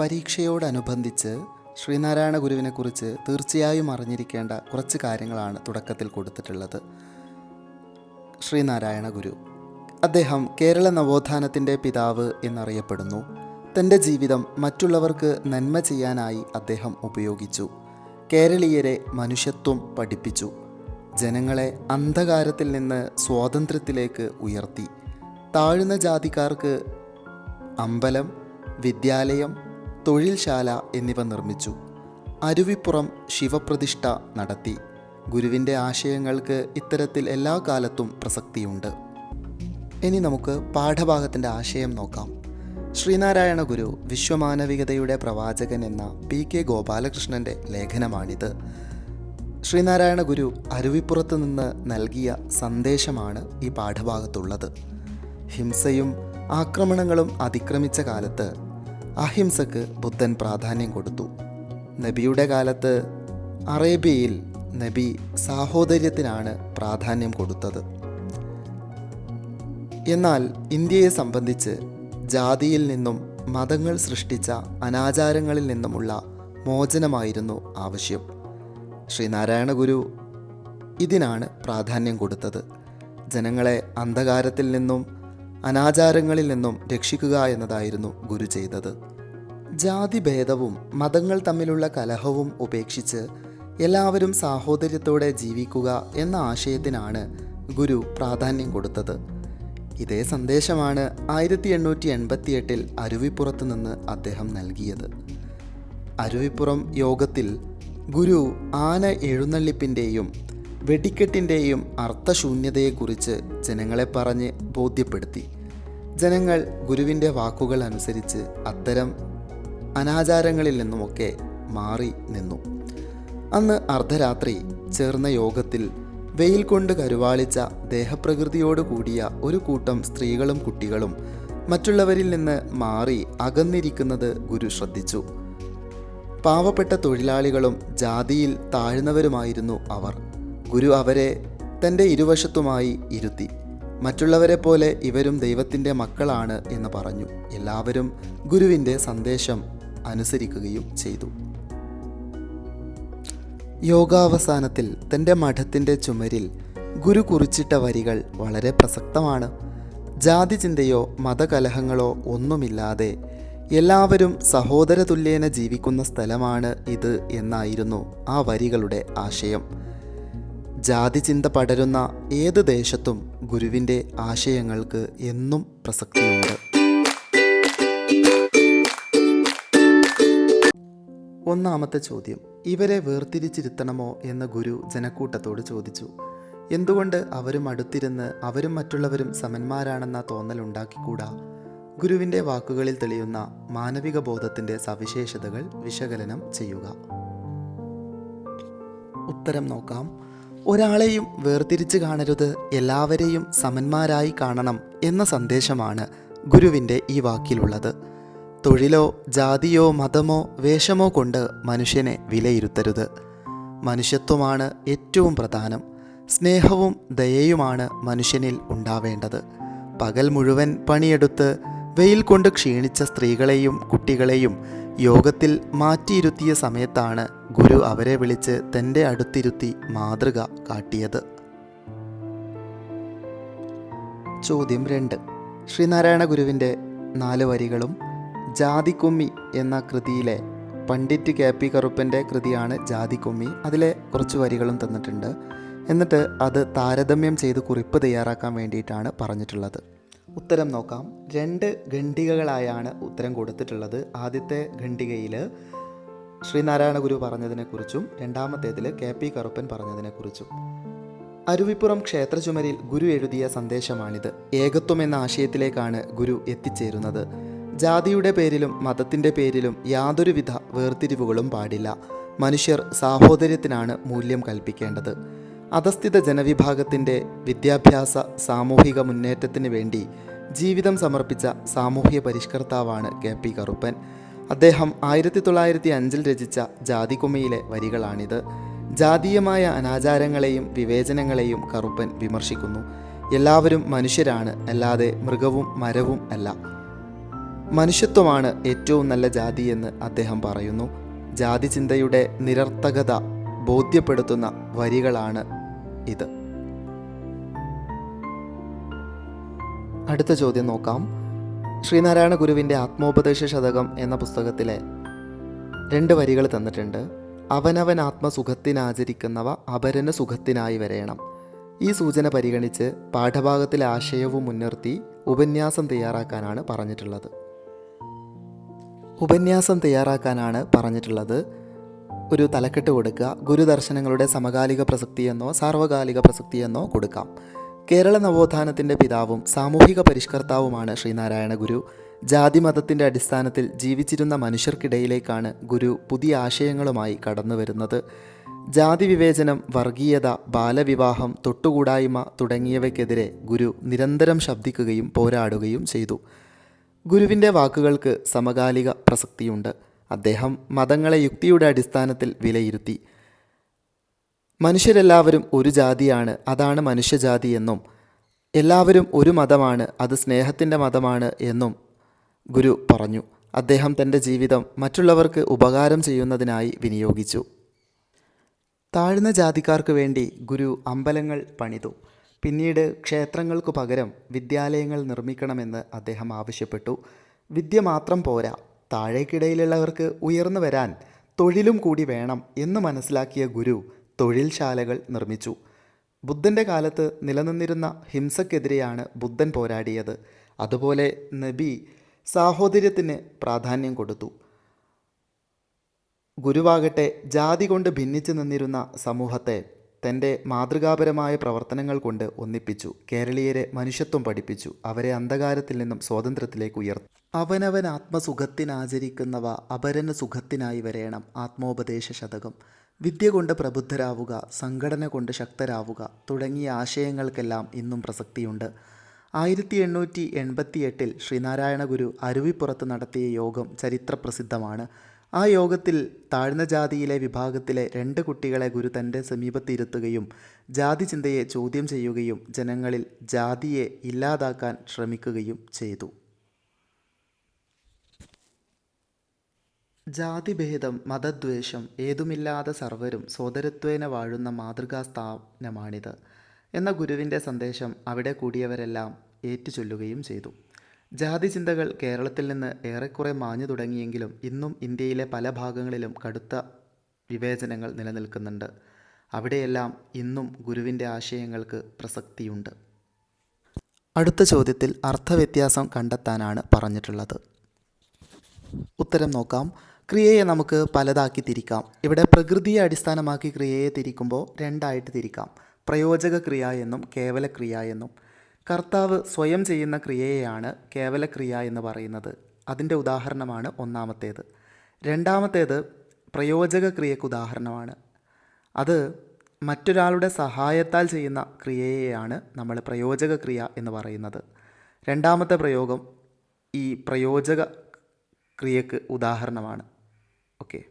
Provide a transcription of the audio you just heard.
പരീക്ഷയോടനുബന്ധിച്ച് ശ്രീനാരായണ ഗുരുവിനെക്കുറിച്ച് തീർച്ചയായും അറിഞ്ഞിരിക്കേണ്ട കുറച്ച് കാര്യങ്ങളാണ് തുടക്കത്തിൽ കൊടുത്തിട്ടുള്ളത്. ശ്രീനാരായണ ഗുരു അദ്ദേഹം കേരള നവോത്ഥാനത്തിന്റെ പിതാവ് എന്നറിയപ്പെടുന്നു. തന്റെ ജീവിതം മറ്റുള്ളവർക്ക് നന്മ ചെയ്യാനായി അദ്ദേഹം ഉപയോഗിച്ചു. കേരളീയരെ മനുഷ്യത്വം പഠിപ്പിച്ചു. ജനങ്ങളെ അന്ധകാരത്തിൽ നിന്ന് സ്വാതന്ത്ര്യത്തിലേക്ക് ഉയർത്തി. താഴ്ന്ന ജാതിക്കാർക്ക് അമ്പലം വിദ്യാലയം തൊഴിൽശാല എന്നിവ നിർമ്മിച്ചു. അരുവിപ്പുറം ശിവപ്രതിഷ്ഠ നടത്തി. ഗുരുവിന്റെ ആശയങ്ങൾക്ക് ഇത്തരത്തിൽ എല്ലാ കാലത്തും പ്രസക്തിയുണ്ട്. ഇനി നമുക്ക് പാഠഭാഗത്തിന്റെ ആശയം നോക്കാം. ശ്രീനാരായണ ഗുരു വിശ്വമാനവികതയുടെ പ്രവാചകൻ എന്ന പി കെ ഗോപാലകൃഷ്ണന്റെ ലേഖനമാണിത്. ശ്രീനാരായണ ഗുരു അരുവിപ്പുറത്ത് നിന്ന് നൽകിയ സന്ദേശമാണ് ഈ പാഠഭാഗത്തുള്ളത്. ഹിംസയും ആക്രമണങ്ങളും അതിക്രമിച്ച കാലത്ത് അഹിംസക്ക് ബുദ്ധൻ പ്രാധാന്യം കൊടുത്തു. നബിയുടെ കാലത്ത് അറേബ്യയിൽ നബി സാഹോദര്യത്തിനാണ് പ്രാധാന്യം കൊടുത്തത്. എന്നാൽ ഇന്ത്യയെ സംബന്ധിച്ച് ജാതിയിൽ നിന്നും മതങ്ങൾ സൃഷ്ടിച്ച അനാചാരങ്ങളിൽ നിന്നുമുള്ള മോചനമായിരുന്നു ആവശ്യം. ശ്രീനാരായണ ഗുരു ഇതിനാണ് പ്രാധാന്യം കൊടുത്തത്. ജനങ്ങളെ അന്ധകാരത്തിൽ നിന്നും അനാചാരങ്ങളിൽ നിന്നും രക്ഷിക്കുക എന്നതായിരുന്നു ഗുരു ചെയ്തത്. ജാതിഭേദവും മതങ്ങൾ തമ്മിലുള്ള കലഹവും ഉപേക്ഷിച്ച് എല്ലാവരും സാഹോദര്യത്തോടെ ജീവിക്കുക എന്ന ആശയത്തിനാണ് ഗുരു പ്രാധാന്യം കൊടുത്തത്. ഇതേ സന്ദേശമാണ് ആയിരത്തി എണ്ണൂറ്റി എൺപത്തി എട്ടിൽ അരുവിപ്പുറത്ത് നിന്ന് അദ്ദേഹം നൽകിയത്. അരുവിപ്പുറം യോഗത്തിൽ ഗുരു ആന എഴുന്നള്ളിപ്പിന്റെയും വെടിക്കെട്ടിന്റെയും അർത്ഥശൂന്യതയെക്കുറിച്ച് ജനങ്ങളെ പറഞ്ഞ് ബോധ്യപ്പെടുത്തി. ജനങ്ങൾ ഗുരുവിന്റെ വാക്കുകൾ അനുസരിച്ച് അത്തരം അനാചാരങ്ങളിൽ നിന്നുമൊക്കെ മാറി നിന്നു. അന്ന് അർദ്ധരാത്രി ചേർന്ന യോഗത്തിൽ വെയിൽ കൊണ്ട് കരുവാളിച്ച ദേഹപ്രകൃതിയോട് കൂടിയ ഒരു കൂട്ടം സ്ത്രീകളും കുട്ടികളും മറ്റുള്ളവരിൽ നിന്ന് മാറി അകന്നിരിക്കുന്നത് ഗുരു ശ്രദ്ധിച്ചു. പാവപ്പെട്ട തൊഴിലാളികളും ജാതിയിൽ താഴ്ന്നവരുമായിരുന്നു അവർ. ഗുരു അവരെ തന്റെ ഇരുവശത്തുമായി ഇരുത്തി. മറ്റുള്ളവരെ പോലെ ഇവരും ദൈവത്തിന്റെ മക്കളാണ് എന്ന് പറഞ്ഞു. എല്ലാവരും ഗുരുവിന്റെ സന്ദേശം അനുസരിക്കുകയും ചെയ്തു. യോഗാവസാനത്തിൽ തന്റെ മഠത്തിന്റെ ചുമരിൽ ഗുരു കുറിച്ചിട്ട വരികൾ വളരെ പ്രസക്തമാണ്. ജാതി ചിന്തയോ മതകലഹങ്ങളോ ഒന്നുമില്ലാതെ എല്ലാവരും സഹോദര തുല്യേന ജീവിക്കുന്ന സ്ഥലമാണ് ഇത് എന്നായിരുന്നു ആ വരികളുടെ ആശയം. ജാതി ചിന്ത പടരുന്ന ഏത് ദേശത്തും ഗുരുവിന്റെ ആശയങ്ങൾക്ക് എന്നും പ്രസക്തിയുണ്ട്. ഒന്നാമത്തെ ചോദ്യം ഇവരെ വേർതിരിച്ചിരുത്തണമോ എന്ന് ഗുരു ജനക്കൂട്ടത്തോട് ചോദിച്ചു. എന്തുകൊണ്ട് അവരും അടുത്തിരുന്ന് അവരും മറ്റുള്ളവരും സമന്മാരാണെന്ന തോന്നൽ തോന്നലുണ്ടാക്കിക്കൂടാ ഗുരുവിന്റെ വാക്കുകളിൽ തെളിയുന്ന മാനവിക ബോധത്തിന്റെ സവിശേഷതകൾ വിശകലനം ചെയ്യുക. ഉത്തരം നോക്കാം. ഒരാളെയും വേർതിരിച്ച് കാണരുത് എല്ലാവരെയും സമന്മാരായി കാണണം എന്ന സന്ദേശമാണ് ഗുരുവിന്റെ ഈ വാക്കിലുള്ളത്. തൊഴിലോ ജാതിയോ മതമോ വേഷമോ കൊണ്ട് മനുഷ്യനെ വിലയിരുത്തരുത്. മനുഷ്യത്വമാണ് ഏറ്റവും പ്രധാനം. സ്നേഹവും ദയയുമാണ് മനുഷ്യനിൽ ഉണ്ടാവേണ്ടത്. പകൽ മുഴുവൻ പണിയെടുത്ത് വെയിൽ കൊണ്ട് ക്ഷീണിച്ച സ്ത്രീകളെയും കുട്ടികളെയും യോഗത്തിൽ മാറ്റിയിരുത്തിയ സമയത്താണ് ഗുരു അവരെ വിളിച്ച് തന്റെ അടുത്തിരുത്തി മാതൃക കാട്ടിയത്. ചോദ്യം രണ്ട്. ശ്രീനാരായണ ഗുരുവിന്റെ നാല് വരികളും ജാതിക്കുമ്മി എന്ന കൃതിയിലെ പണ്ഡിറ്റ് കെ പി കറുപ്പന്റെ കൃതിയാണ് ജാതിക്കുമ്മി. അതിലെ കുറച്ച് വരികളും തന്നിട്ടുണ്ട്. എന്നിട്ട് അത് താരതമ്യം ചെയ്ത് കുറിപ്പ് തയ്യാറാക്കാൻ വേണ്ടിയിട്ടാണ് പറഞ്ഞിട്ടുള്ളത്. ഉത്തരം നോക്കാം. രണ്ട് ഖണ്ഡികകളായാണ് ഉത്തരം കൊടുത്തിട്ടുള്ളത്. ആദ്യത്തെ ഖണ്ഡികയിൽ ശ്രീനാരായണ ഗുരു പറഞ്ഞതിനെക്കുറിച്ചും രണ്ടാമത്തേതിൽ കെ പി കറുപ്പൻ പറഞ്ഞതിനെക്കുറിച്ചും. അരുവിപ്പുറം ക്ഷേത്രചുമരിൽ ഗുരു എഴുതിയ സന്ദേശമാണിത്. ഏകത്വം എന്ന ആശയത്തിലേക്കാണ് ഗുരു എത്തിച്ചേരുന്നത്. ജാതിയുടെ പേരിലും മതത്തിന്റെ പേരിലും യാതൊരുവിധ വേർതിരിവുകളും പാടില്ല. മനുഷ്യർ സാഹോദര്യത്തിനാണ് മൂല്യം കൽപ്പിക്കേണ്ടത്. അധസ്ഥിത ജനവിഭാഗത്തിന്റെ വിദ്യാഭ്യാസ സാമൂഹിക മുന്നേറ്റത്തിന് വേണ്ടി ജീവിതം സമർപ്പിച്ച സാമൂഹ്യ പരിഷ്കർത്താവാണ് കെ പി കറുപ്പൻ. അദ്ദേഹം ആയിരത്തി തൊള്ളായിരത്തി അഞ്ചിൽ രചിച്ച ജാതികുമയിലെ വരികളാണിത്. ജാതീയമായ അനാചാരങ്ങളെയും വിവേചനങ്ങളെയും കറുപ്പൻ വിമർശിക്കുന്നു. എല്ലാവരും മനുഷ്യരാണ് അല്ലാതെ മൃഗവും മരവും അല്ല. മനുഷ്യത്വമാണ് ഏറ്റവും നല്ല ജാതി എന്ന് അദ്ദേഹം പറയുന്നു. ജാതി ചിന്തയുടെ നിരർത്ഥകത ബോധ്യപ്പെടുത്തുന്ന വരികളാണ് ഇത്. അടുത്ത ചോദ്യം നോക്കാം. ശ്രീനാരായണ ഗുരുവിന്റെ ആത്മോപദേശ ശതകം എന്ന പുസ്തകത്തിലെ രണ്ട് വരികൾ തന്നിട്ടുണ്ട്. അവനവൻ ആത്മസുഖത്തിനാചരിക്കുന്നവ അപരന് സുഖത്തിനായി വരയണം ഈ സൂചന പരിഗണിച്ച് പാഠഭാഗത്തിലെ ആശയവും മുൻനിർത്തി ഉപന്യാസം തയ്യാറാക്കാനാണ് പറഞ്ഞിട്ടുള്ളത്. ഉപന്യാസം തയ്യാറാക്കാനാണ് പറഞ്ഞിട്ടുള്ളത്. ഒരു തലക്കെട്ട് കൊടുക്കുക. ഗുരുദർശനങ്ങളുടെ സമകാലിക പ്രസക്തിയെന്നോ സാർവകാലിക പ്രസക്തിയെന്നോ കൊടുക്കാം. കേരള നവോത്ഥാനത്തിന്റെ പിതാവും സാമൂഹിക പരിഷ്കർത്താവുമാണ് ശ്രീനാരായണ ഗുരു. ജാതി മതത്തിന്റെ അടിസ്ഥാനത്തിൽ ജീവിച്ചിരുന്ന മനുഷ്യർക്കിടയിലേക്കാണ് ഗുരു പുതിയ ആശയങ്ങളുമായി കടന്നു വരുന്നത്. ജാതി വിവേചനം വർഗീയത ബാലവിവാഹം തൊട്ടുകൂടായ്മ തുടങ്ങിയവയ്ക്കെതിരെ ഗുരു നിരന്തരം ശബ്ദിക്കുകയും പോരാടുകയും ചെയ്തു. ഗുരുവിന്റെ വാക്കുകൾക്ക് സമകാലിക പ്രസക്തിയുണ്ട്. അദ്ദേഹം മതങ്ങളെ യുക്തിയുടെ അടിസ്ഥാനത്തിൽ വിലയിരുത്തി. മനുഷ്യരെല്ലാവരും ഒരു ജാതിയാണ് അതാണ് മനുഷ്യജാതി എന്നും. എല്ലാവരും ഒരു മതമാണ് അത് സ്നേഹത്തിന്റെ മതമാണ് എന്നും ഗുരു പറഞ്ഞു. അദ്ദേഹം തന്റെ ജീവിതം മറ്റുള്ളവർക്ക് ഉപകാരം ചെയ്യുന്നതിനായി വിനിയോഗിച്ചു. താഴ്ന്ന ജാതിക്കാർക്ക് വേണ്ടി ഗുരു അമ്പലങ്ങൾ പണിതു. പിന്നീട് ക്ഷേത്രങ്ങൾക്കു പകരം വിദ്യാലയങ്ങൾ നിർമ്മിക്കണമെന്ന് അദ്ദേഹം ആവശ്യപ്പെട്ടു. വിദ്യ മാത്രം പോരാ താഴേക്കിടയിലുള്ളവർക്ക് ഉയർന്നു വരാൻ തൊഴിലും കൂടി വേണം എന്ന് മനസ്സിലാക്കിയ ഗുരു തൊഴിൽശാലകൾ നിർമ്മിച്ചു. ബുദ്ധന്റെ കാലത്ത് നിലനിന്നിരുന്ന ഹിംസക്കെതിരെയാണ് ബുദ്ധൻ പോരാടിയത്. അതുപോലെ നബി സാഹോദര്യത്തിന് പ്രാധാന്യം കൊടുത്തു. ഗുരുവാകട്ടെ ജാതി കൊണ്ട് ഭിന്നിച്ചു നിന്നിരുന്ന സമൂഹത്തെ തന്റെ മാതൃകാപരമായ പ്രവർത്തനങ്ങൾ കൊണ്ട് ഒന്നിപ്പിച്ചു. കേരളീയരെ മനുഷ്യത്വം പഠിപ്പിച്ചു. അവരെ അന്ധകാരത്തിൽ നിന്നും സ്വാതന്ത്ര്യത്തിലേക്ക് ഉയർത്തി. അവനവൻ ആത്മസുഖത്തിനാചരിക്കുന്നവ അപരന് സുഖത്തിനായി വരേണം. ആത്മോപദേശ ശതകം. വിദ്യ കൊണ്ട് പ്രബുദ്ധരാവുക സംഘടന കൊണ്ട് ശക്തരാവുക തുടങ്ങിയ ആശയങ്ങൾക്കെല്ലാം ഇന്നും പ്രസക്തിയുണ്ട്. ആയിരത്തി എണ്ണൂറ്റി എൺപത്തി എട്ടിൽ ശ്രീനാരായണ ഗുരു അരുവിപ്പുറത്ത് നടത്തിയ യോഗം ചരിത്രപ്രസിദ്ധമാണ്. ആ യോഗത്തിൽ താഴ്ന്ന ജാതിയിലെ വിഭാഗത്തിലെ രണ്ട് കുട്ടികളെ ഗുരു തന്റെ സമീപത്തിരുത്തുകയും ജാതി ചിന്തയെ ചോദ്യം ചെയ്യുകയും ജനങ്ങളിൽ ജാതിയെ ഇല്ലാതാക്കാൻ ശ്രമിക്കുകയും ചെയ്തു. ജാതിഭേദം മതദ്വേഷം ഏതുമില്ലാതെ സർവരും സോദരത്വേന വാഴുന്ന മാതൃകാ സ്ഥാപനമാണിത് എന്ന ഗുരുവിന്റെ സന്ദേശം അവിടെ കൂടിയവരെല്ലാം ഏറ്റുചൊല്ലുകയും ചെയ്തു. ജാതി ചിന്തകൾ കേരളത്തിൽ നിന്ന് ഏറെക്കുറെ മാഞ്ഞു തുടങ്ങിയെങ്കിലും ഇന്നും ഇന്ത്യയിലെ പല ഭാഗങ്ങളിലും കടുത്ത വിവേചനങ്ങൾ നിലനിൽക്കുന്നുണ്ട്. അവിടെയെല്ലാം ഇന്നും ഗുരുവിന്റെ ആശയങ്ങൾക്ക് പ്രസക്തിയുണ്ട്. അടുത്ത ചോദ്യത്തിൽ അർത്ഥവ്യത്യാസം കണ്ടെത്താനാണ് പറഞ്ഞിട്ടുള്ളത്. ഉത്തരം നോക്കാം. ക്രിയയെ നമുക്ക് പലതാക്കി തിരിക്കാം. ഇവിടെ പ്രകൃതിയെ അടിസ്ഥാനമാക്കി ക്രിയയെ തിരിക്കുമ്പോൾ രണ്ടായിട്ട് തിരിക്കാം. പ്രയോജക ക്രിയ എന്നും കേവല ക്രിയ എന്നും. കർത്താവ് സ്വയം ചെയ്യുന്ന ക്രിയയെയാണ് കേവല ക്രിയ എന്ന് പറയുന്നത്. അതിന്റെ ഉദാഹരണമാണ് ഒന്നാമത്തേത്. രണ്ടാമത്തേത് പ്രയോജക ക്രിയക്ക് ഉദാഹരണമാണ്. അത് മറ്റൊരാളുടെ സഹായത്താൽ ചെയ്യുന്ന ക്രിയയെയാണ് നമ്മൾ പ്രയോജക ക്രിയ എന്ന് പറയുന്നത്. രണ്ടാമത്തെ പ്രയോഗം ഈ പ്രയോജക ക്രിയക്ക് ഉദാഹരണമാണ്. ഓക്കെ.